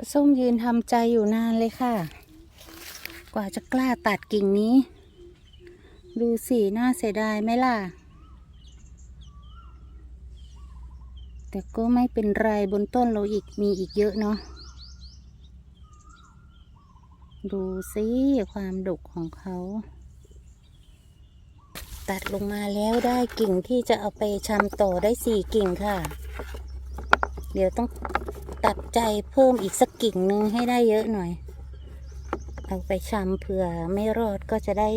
ป้าส้มยืนทำใจอยู่นานเลยค่ะ กว่าจะกล้าตัดกิ่งนี้ ดูสิน่าเสียดายไหมล่ะ แต่ก็ไม่เป็นไรบนต้นเราอีกมีอีกเยอะเนาะ ดูสิความดกของเขา ตัดลงมาแล้วได้กิ่งที่จะเอาไปชำต่อได้สี่กิ่งค่ะ เดี๋ยวต้องตัดใจเพิ่มอีกสักกิ่งหนึ่งให้ได้เยอะหน่อย เอาไปชำเผื่อไม่รอดก็จะได้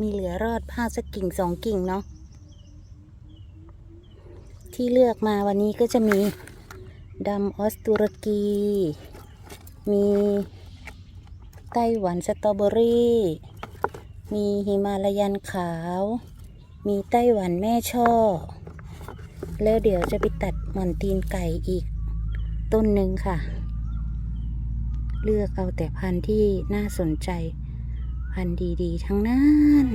มีเหลือรอดผ้าสักกิ่งสองกิ่งเนาะที่เลือกมาวันนี้ก็จะมีดำออสตุรกี มีไต้หวันสตรอเบอรี่ มีหิมาลายันขาว มีไต้หวันแม่ช่อ แล้วเดี๋ยวจะไปตัดหม่อนตีนไก่อีก ต้นหนึ่งค่ะ เลือกเอาแต่พันธุ์ที่น่าสนใจ พันธุ์ดีๆ ทั้งนั้น